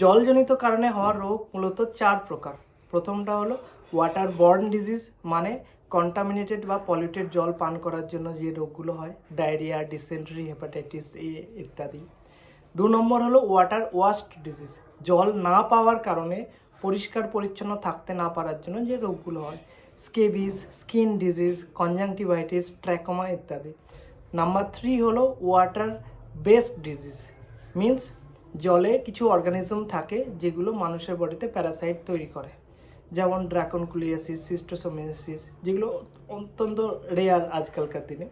জলজনিত কারণে হওয়া রোগ মূলত চার প্রকার। প্রথমটা হলো ওয়াটার বর্ন ডিজিজ মানে কন্টামিনেটেড বা পলিউটেড জল পান করার জন্য যে রোগগুলো হয় ডায়রিয়া ডিসেন্ট্রি হেপাটাইটিস এ ইত্যাদি। দু নম্বর হলো ওয়াটার ওয়াস্ট ডিজিজ জল না পাওয়ার কারণে পরিষ্কার পরিচ্ছন্ন থাকতে না পারার জন্য যে রোগগুলো হয় scabies skin disease conjunctivitis trachoma ইত্যাদি। নাম্বার থ্রি হলো ওয়াটার বেসড ডিজিজ মিন্স জলে কিছু অর্গানিজম থাকে যেগুলো মানুষের বডিতে প্যারাসাইট তৈরি করে। যেমন ড্রাকনকুলিয়াসিস সিস্টোসোমিয়াসিস যেগুলো অত্যন্ত রেয়ার আজকালকার দিনে।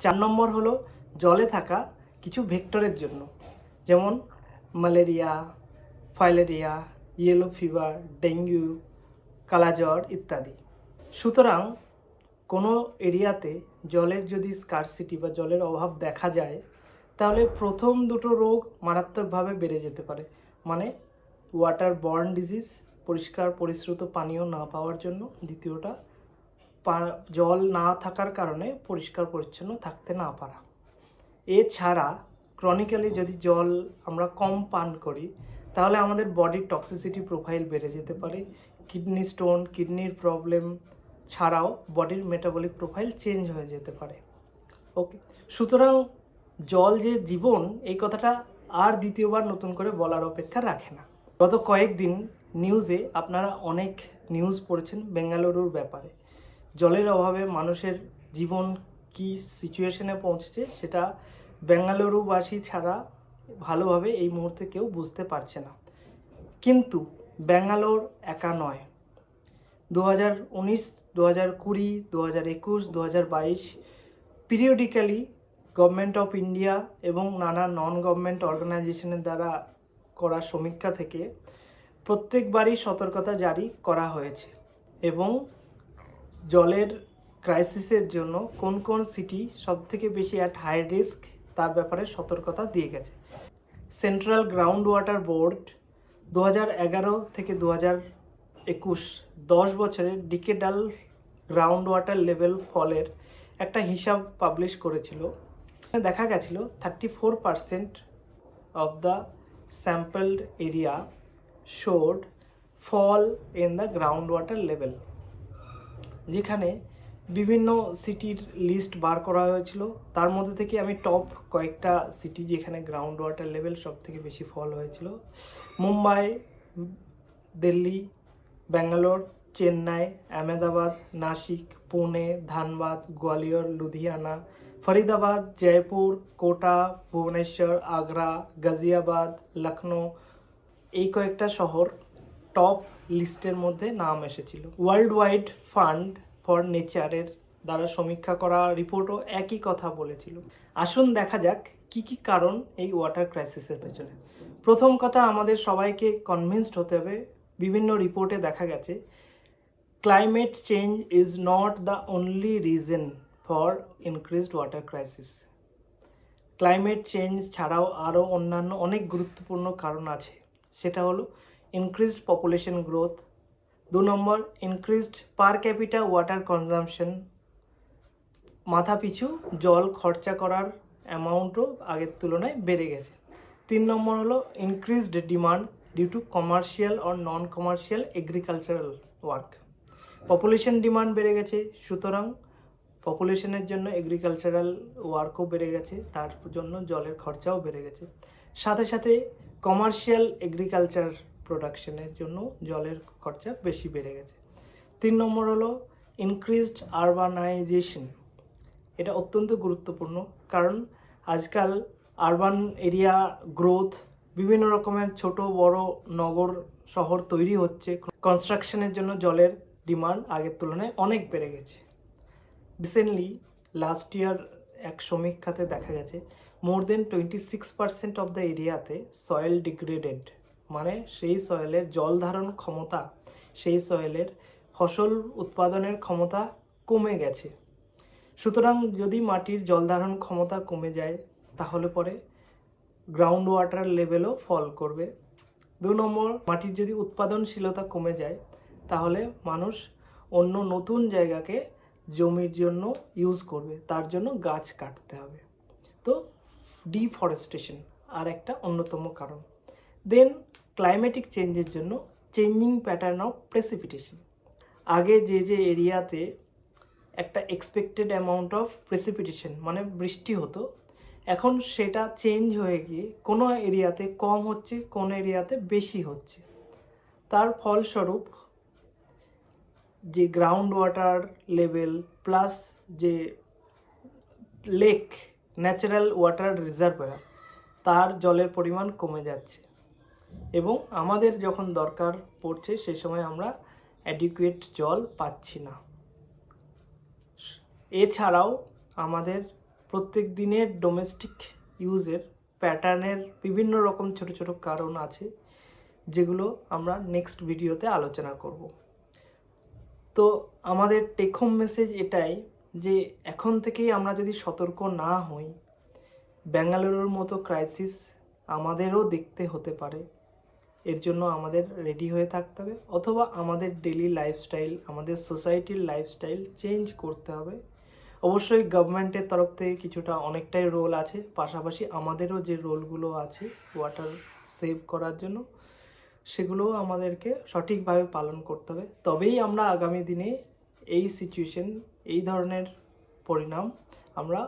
চার নম্বর হলো জলে থাকা কিছু ভেক্টরের জন্য। যেমন malaria filaria yellow fever dengue কালাজ্বর ইত্যাদি। সুতরাং কোনো এরিয়াতে জলের যদি স্কারসিটি বা জলের অভাব দেখা যায় তাহলে প্রথম দুটো রোগ মারাত্মকভাবে বেড়ে যেতে পারে। মানে ওয়াটার বর্ন ডিজিজ পরিষ্কার, পরিশ্রুত পানীয় না পাওয়ার জন্য। দ্বিতীয়টা জল না থাকার কারণে পরিষ্কার, পরিচ্ছন্ন থাকতে না পারা। এছাড়া ক্রনিক্যালি যদি জল আমরা কম পান করি, তাহলে আমাদের বডির টক্সিসিটি প্রোফাইল বেড়ে যেতে পারে। কিডনি স্টোন কিডনির প্রবলেম ছাড়াও বডির মেটাবলিক প্রোফাইল চেঞ্জ হয়ে যেতে পারে। ওকে সুতরাং জল যে জীবন, এই কথাটা আর দ্বিতীয়বার নতুন করে বলার অপেক্ষা রাখে না। গত কয়েকদিন নিউজে আপনারা অনেক নিউজ পড়েছেন বেঙ্গালুরুর ব্যাপারে। জলের অভাবে মানুষের জীবন কি সিচুয়েশনে পৌঁছেছে সেটা বেঙ্গালুরুবাসী ছাড়া ভালোভাবে এই মুহূর্তে কেউ বুঝতে পারছে না। কিন্তু ব্যাঙ্গালোর একা নয়। দু হাজার উনিশ দু হাজার কুড়ি দু হাজার একুশ দু হাজার বাইশ পিরিয়ডিক্যালি গভর্নমেন্ট অফ ইন্ডিয়া এবং নানা নন গভর্নমেন্ট অর্গানাইজেশনের দ্বারা করা সমীক্ষা থেকে প্রত্যেকবারই সতর্কতা জারি করা হয়েছে এবং জলের ক্রাইসিসের জন্য কোন কোন সিটি সব থেকে বেশি অ্যাট হাই রিস্ক তার ব্যাপারে সতর্কতা দিয়ে গেছে। সেন্ট্রাল গ্রাউন্ড ওয়াটার বোর্ড দু এগারো থেকে দু হাজার একুশ দশ বছরের ডিকেডাল গ্রাউন্ড ওয়াটার লেভেল ফলের একটা হিসাব পাবলিশ করেছিল। দেখা গেছিল thirty four percent of the sampled area showed fall in the ground water level যেখানে বিভিন্ন সিটির লিস্ট বার করা হয়েছিল। তার মধ্যে থেকে আমি টপ কয়েকটা সিটি যেখানে গ্রাউন্ড ওয়াটার লেভেল সব থেকে বেশি ফল হয়েছিল। মুম্বাই, দিল্লি, ব্যাঙ্গালোর, চেন্নাই, আহমেদাবাদ, নাসিক, পুনে, ধানবাদ, গোয়ালিয়র, লুধিয়ানা ফরিদাবাদ, জয়পুর, কোটা, ভুবনেশ্বর, আগ্রা, গাজিয়াবাদ লখনৌ এই কয়েকটা শহর টপ লিস্টের মধ্যে নাম এসেছিল। ওয়ার্ল্ড ওয়াইড ফান্ড ফর নেচারের দ্বারা সমীক্ষা করা রিপোর্টও একই কথা বলেছিল। আসুন দেখা যাক কি কি কারণ এই ওয়াটার ক্রাইসিসের পেছনে। প্রথম কথা, আমাদের সবাইকে কনভিন্সড হতে হবে, বিভিন্ন রিপোর্টে দেখা গেছে climate change is not the only reason for increased water crisis climate change ছাড়াও আরও অন্যান্য অনেক গুরুত্বপূর্ণ কারণ আছে। সেটা হলো ইনক্রিজড পপুলেশন গ্রোথ দু number increased per capita water consumption মাথা পিছু জল খরচা করার অ্যামাউন্টও আগের তুলনায় বেড়ে গেছে। তিন নম্বর হলো increased demand due to commercial or non commercial agricultural work population demand বেড়ে গেছে, সুতরাং পপুলেশনের জন্য এগ্রিকালচারাল ওয়ার্কও বেড়ে গেছে, তার জন্য জলের খরচাও বেড়ে গেছে। সাথে সাথে কমার্শিয়াল এগ্রিকালচার প্রোডাকশনের জন্য জলের খরচা বেশি বেড়ে গেছে। তিন নম্বর হলো ইনক্রিজড আরবানাইজেশন এটা অত্যন্ত গুরুত্বপূর্ণ, কারণ আজকাল আরবান এরিয়া গ্রোথ বিভিন্ন রকমের ছোট, বড় নগর, শহর তৈরি হচ্ছে। কনস্ট্রাকশনের জন্য জলের ডিমান্ড আগের তুলনায় অনেক বেড়ে গেছে। রিসেন্টলি লাস্ট ইয়ার এক সমীক্ষাতে দেখা গেছে more than twenty six percent of the এরিয়াতে সয়েল ডিগ্রেডেড মানে সেই সয়েলের জল ধারণ ক্ষমতা, সেই সয়েলের ফসল উৎপাদনের ক্ষমতা কমে গেছে। সুতরাং যদি মাটির জল ধারণ ক্ষমতা কমে যায়, তাহলে পরে গ্রাউন্ড ওয়াটার লেভেলও ফল করবে। দু নম্বর, মাটির যদি উৎপাদনশীলতা কমে যায়, তাহলে মানুষ অন্য নতুন জায়গাকে জমির জন্য ইউজ করবে, তার জন্য গাছ কাটতে হবে। তো ডিফরেস্টেশন আর একটা অন্যতম কারণ। দেন ক্লাইমেটিক চেঞ্জের জন্য চেঞ্জিং প্যাটার্ন অফ প্রেসিপিটেশন আগে যে যে এরিয়াতে একটা এক্সপেক্টেড অ্যামাউন্ট অফ প্রেসিপিটেশন মানে বৃষ্টি হতো, এখন সেটা চেঞ্জ হয়ে গিয়ে কোনো এরিয়াতে কম হচ্ছে, কোনো এরিয়াতে বেশি হচ্ছে। তার ফলস্বরূপ যে গ্রাউন্ড ওয়াটার লেভেল প্লাস যে লেক ন্যাচারাল ওয়াটার রিজার্ভার তার জলের পরিমাণ কমে যাচ্ছে। এবং আমাদের যখন দরকার পড়ছে, সে সময় আমরা অ্যাডিকুয়েট জল পাচ্ছি না। এছাড়াও আমাদের প্রত্যেক দিনের ডোমেস্টিক ইউজের প্যাটার্নের বিভিন্ন রকম ছোট ছোট কারণ আছে, যেগুলো আমরা নেক্সট ভিডিওতে আলোচনা করব। তো আমাদের টেক হোম মেসেজ এটাই যে এখন থেকেই আমরা যদি সতর্ক না হই, ব্যাঙ্গালুরুর মতো ক্রাইসিস আমাদেরও দেখতে হতে পারে। এর জন্য আমাদের রেডি হয়ে থাকতে হবে অথবা আমাদের ডেলি লাইফস্টাইল আমাদের সোসাইটির লাইফস্টাইল চেঞ্জ করতে হবে। অবশ্যই গভর্নমেন্টের তরফ থেকে কিছুটা অনেকটাই রোল আছে, পাশাপাশি আমাদেরও যে রোলগুলো আছে ওয়াটার সেভ করার জন্য। সেগুলোও আমাদেরকে সঠিকভাবে পালন করতে হবে। তবেই আমরা আগামী দিনে এই সিচুয়েশন এই ধরনের পরিণাম আমরা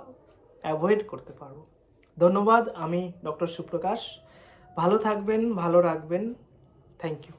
অ্যাভয়েড করতে পারব। ধন্যবাদ, আমি ডক্টর সুপ্রকাশ। ভালো থাকবেন, ভালো রাখবেন। Thank you